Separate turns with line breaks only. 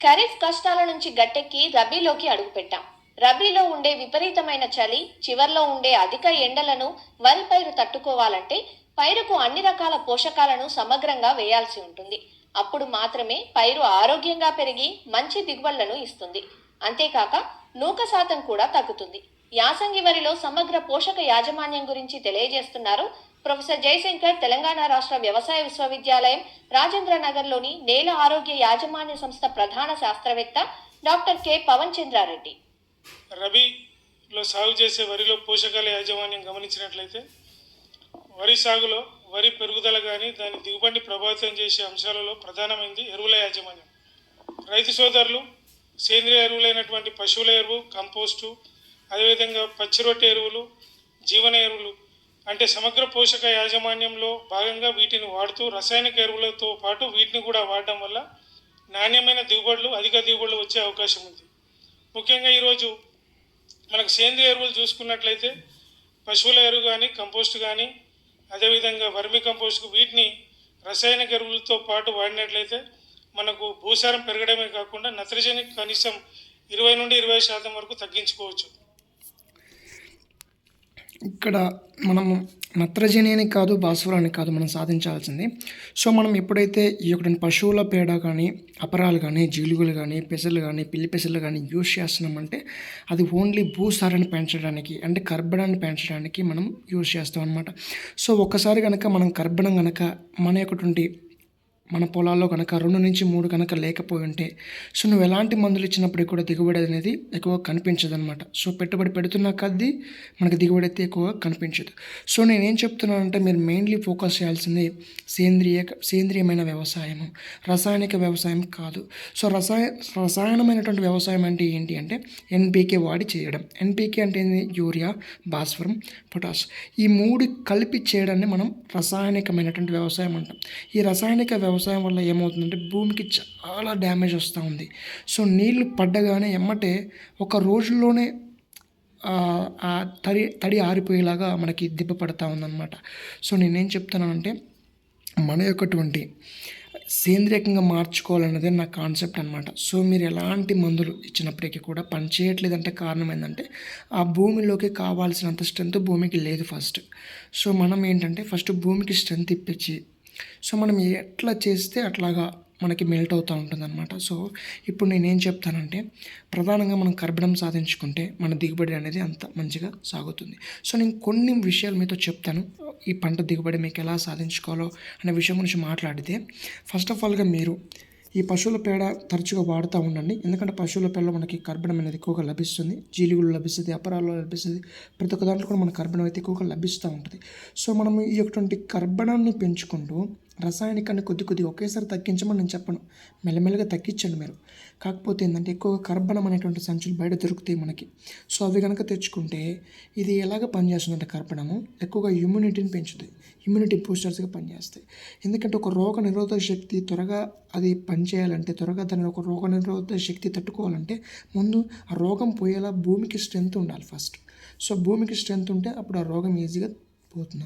ఖరీఫ్ కష్టాల నుంచి గట్టెక్కి రబీలోకి అడుగుపెట్టాం. రబీలో ఉండే విపరీతమైన చలి చివర్లో ఉండే అధిక ఎండలను వరి పైరు తట్టుకోవాలంటే పైరుకు అన్ని రకాల పోషకాలను సమగ్రంగా వేయాల్సి ఉంటుంది. అప్పుడు మాత్రమే పైరు ఆరోగ్యంగా పెరిగి మంచి దిగుబడులను ఇస్తుంది. అంతేకాక నూక శాతం కూడా తగ్గుతుంది. యాసంగి వరిలో సమగ్ర పోషక యాజమాన్యం గురించి తెలియజేస్తున్నారు. ప్రొఫెసర్ జయశంకర్ తెలంగాణ రాష్ట్ర వ్యవసాయ విశ్వవిద్యాలయం రాజేంద్ర నగర్లోని నేల ఆరోగ్య యాజమాన్య సంస్థ ప్రధాన శాస్త్రవేత్త డాక్టర్ కె. పవన్ చంద్రారెడ్డి.
రబీలో సాగు చేసే వరిలో పోషకాల యాజమాన్యం గమనించినట్లయితే వరి సాగులో వరి పెరుగుదల కానీ దాని దిగుబడిని ప్రభావితం చేసే అంశాలలో ప్రధానమైనది ఎరువుల యాజమాన్యం. రైతు సోదరులు సేంద్రియ ఎరువులైనటువంటి పశువుల ఎరువు కంపోస్టు అదేవిధంగా పచ్చి రొట్టె ఎరువులు జీవన ఎరువులు అంటే సమగ్ర పోషక యాజమాన్యంలో భాగంగా వీటిని వాడుతూ రసాయనిక ఎరువులతో పాటు వీటిని కూడా వాడడం వల్ల నాణ్యమైన దిగుబడులు అధిక దిగుబడులు వచ్చే అవకాశం ఉంది. ముఖ్యంగా ఈరోజు మనకు సేంద్రియ ఎరువులు చూసుకున్నట్లయితే పశువుల ఎరువు కానీ కంపోస్ట్ కానీ అదేవిధంగా వర్మి కంపోస్ట్ వీటిని రసాయనిక ఎరువులతో పాటు వాడినట్లయితే మనకు భూసారం పెరగడమే కాకుండా నత్రజని కనీసం ఇరవై నుండి ఇరవై శాతం వరకు తగ్గించుకోవచ్చు.
ఇక్కడ మనము నత్రజని అని కాదు భాస్వరాన్ని కాదు మనం సాధించాల్సింది. సో మనం ఎప్పుడైతే ఈ యొక్క పశువుల పేడ కానీ అపరాలు కానీ జీలుగులు కానీ పెసలు కానీ పిల్లి పెసలు కానీ యూజ్ చేస్తున్నామంటే అది ఓన్లీ భూసారాన్ని పెంచడానికి అంటే కర్బనాన్ని పెంచడానికి మనం యూజ్ చేస్తాం అనమాట సో ఒక్కసారి కనుక మనం కర్బనం కనుక మన యొక్కటువంటి మన పొలాల్లో కనుక రెండు నుంచి మూడు కనుక లేకపోయి ఉంటే సో నువ్వు ఎలాంటి మందులు ఇచ్చినప్పుడు కూడా దిగుబడి అనేది ఎక్కువ కనిపించదు అనమాట సో పెట్టుబడి పెడుతున్న కొద్దీ మనకి దిగుబడి అయితే ఎక్కువగా కనిపించదు. సో నేనేం చెప్తున్నానంటే మీరు మెయిన్లీ ఫోకస్ చేయాల్సింది సేంద్రియ సేంద్రియమైన వ్యవసాయము రసాయనిక వ్యవసాయం కాదు. సో రసాయ రసాయనమైనటువంటి వ్యవసాయం అంటే ఏంటి అంటే ఎన్పీకే వాడి చేయడం. ఎన్పీకే అంటే యూరియా భాస్వరం పొటాష్ ఈ మూడు కలిపి చేయడాన్ని మనం రసాయనికమైనటువంటి వ్యవసాయం అంటాం. ఈ రసాయనిక వ్యవసాయం వ్యవసాయం వల్ల ఏమవుతుందంటే భూమికి చాలా డ్యామేజ్ వస్తూ ఉంది. సో నీళ్ళు పడ్డగానే ఎమ్మటే ఒక రోజుల్లోనే ఆ తడి తడి ఆరిపోయేలాగా మనకి దిబ్బ పడతా ఉందన్నమాట. సో నేనేం చెప్తున్నానంటే మన యొక్కటువంటి సేంద్రియంగా మార్చుకోవాలన్నదే నా కాన్సెప్ట్ అనమాట సో మీరు ఎలాంటి మందులు ఇచ్చినప్పటికీ కూడా పని చేయట్లేదంటే కారణం ఏంటంటే ఆ భూమిలోకి కావాల్సినంత స్ట్రెంత్ భూమికి లేదు ఫస్ట్. సో మనం ఏంటంటే ఫస్ట్ భూమికి స్ట్రెంత్ ఇప్పించి సో మనం ఎట్లా చేస్తే అట్లాగా మనకి మెల్ట్ అవుతూ ఉంటుంది అనమాట సో ఇప్పుడు నేనేం చెప్తానంటే ప్రధానంగా మనం కర్బడం సాధించుకుంటే మన దిగుబడి అనేది అంత మంచిగా సాగుతుంది. సో నేను కొన్ని విషయాలు మీతో చెప్తాను. ఈ పంట దిగుబడి మీకు ఎలా సాధించుకోవాలో అనే విషయం గురించి మాట్లాడితే ఫస్ట్ ఆఫ్ ఆల్గా మీరు ఈ పశువుల పేడ తరచుగా వాడుతూ ఉండండి. ఎందుకంటే పశువుల పేడలో మనకి కర్బనం అనేది ఎక్కువగా లభిస్తుంది. జీలుగులు లభిస్తుంది అపరాల్లో లభిస్తుంది. ప్రతి ఒక్క దాంట్లో కూడా మన కర్బనం అయితే ఎక్కువగా లభిస్తూ ఉంటుంది. సో మనం ఈ యొక్క కర్బనాన్ని పెంచుకుంటూ రసాయనికాన్ని కొద్ది కొద్ది ఒకేసారి తగ్గించమని నేను చెప్పను. మెల్లమెల్లగా తగ్గించండి మీరు. కాకపోతే ఏంటంటే ఎక్కువగా కర్బనం అనేటువంటి సంచులు బయట దొరుకుతాయి మనకి. సో అవి కనుక తెచ్చుకుంటే ఇది ఎలాగ పనిచేస్తుందంటే కర్బనము ఎక్కువగా ఇమ్యూనిటీని పెంచుతాయి. ఇమ్యూనిటీ బూస్టర్స్గా పనిచేస్తాయి. ఎందుకంటే ఒక రోగ నిరోధక శక్తి త్వరగా అది పనిచేయాలంటే త్వరగా దాని ఒక రోగ నిరోధక శక్తి తట్టుకోవాలంటే ముందు ఆ రోగం పోయేలా భూమికి స్ట్రెంత్ ఉండాలి ఫస్ట్. సో భూమికి స్ట్రెంత్ ఉంటే అప్పుడు ఆ రోగం ఈజీగా పోతుంది